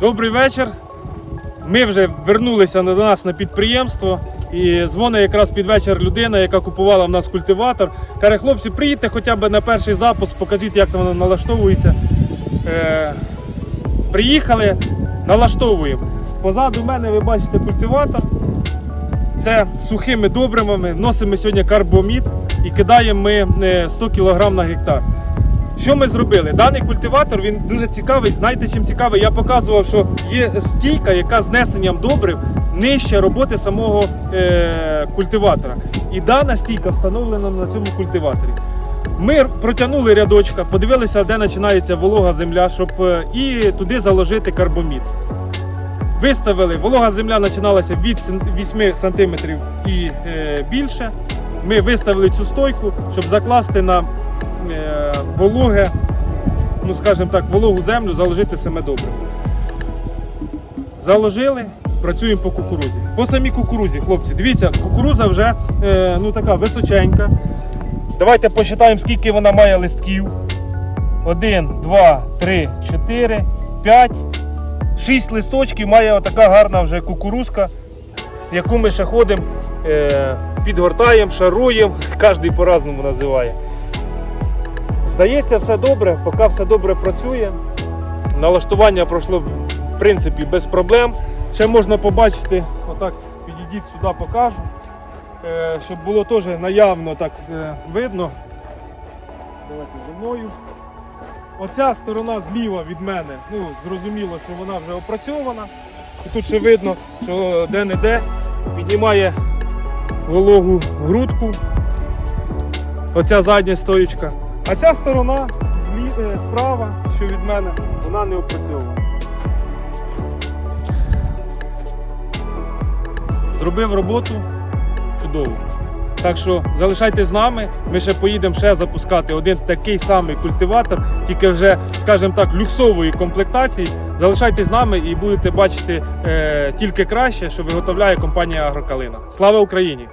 Добрий вечір. Ми вже вернулися до нас на підприємство. І дзвонить якраз під вечір людина, яка купувала в нас культиватор. Каже, хлопці, приїдьте хоча б на перший запуск, покажіть, як воно налаштовується. Е, приїхали, налаштовуємо. Позаду мене ви бачите культиватор. Це сухими добривами. Вносимо сьогодні карбомід і кидаємо ми е, 100 кг на гектар. Що ми зробили? Даний культиватор він дуже цікавий. Знаєте, чим цікавий? Я показував, що є стійка, яка з несенням добрив нижче роботи самого е- культиватора. І дана стійка встановлена на цьому культиваторі. Ми протягнули рядочка, подивилися, де починається волога земля, щоб е, і туди заложити карбомід. Виставили, волога земля починалася від 8 см і е, більше. Ми виставили цю стойку, щоб закласти на вологе, ну скажімо так, вологу землю, заложити саме добре. Заложили, працюємо по кукурузі. По самій кукурузі, хлопці, дивіться, кукуруза вже е, ну, така височенька. Давайте посчитаємо, скільки вона має листків. 1, 2, 3, 4, 5, 6 листочків має отака гарна вже кукурузка, яку ми ще ходимо, е, підгортаємо, шаруємо, кожен по-разному називає. Здається, все добре, поки все добре працює. Налаштування пройшло в принципі без проблем. Ще можна побачити, отак підійдіть сюди, покажу, е, щоб було теж наявно так е, видно. Давайте зі мною. Оця сторона зліва від мене, ну зрозуміло, що вона вже опрацьована. І тут ще видно, що де-не-де піднімає вологу грудку. Оця задня стоїчка. А ця сторона е, справа, що від мене, вона не опрацьована. Зробив роботу чудово. Так що залишайтесь з нами. Ми ще поїдемо ще запускати один такий самий культиватор, тільки вже, скажімо так, люксової комплектації. Залишайтесь з нами і будете бачити е, тільки краще, що виготовляє компанія Агрокалина. Слава Україні!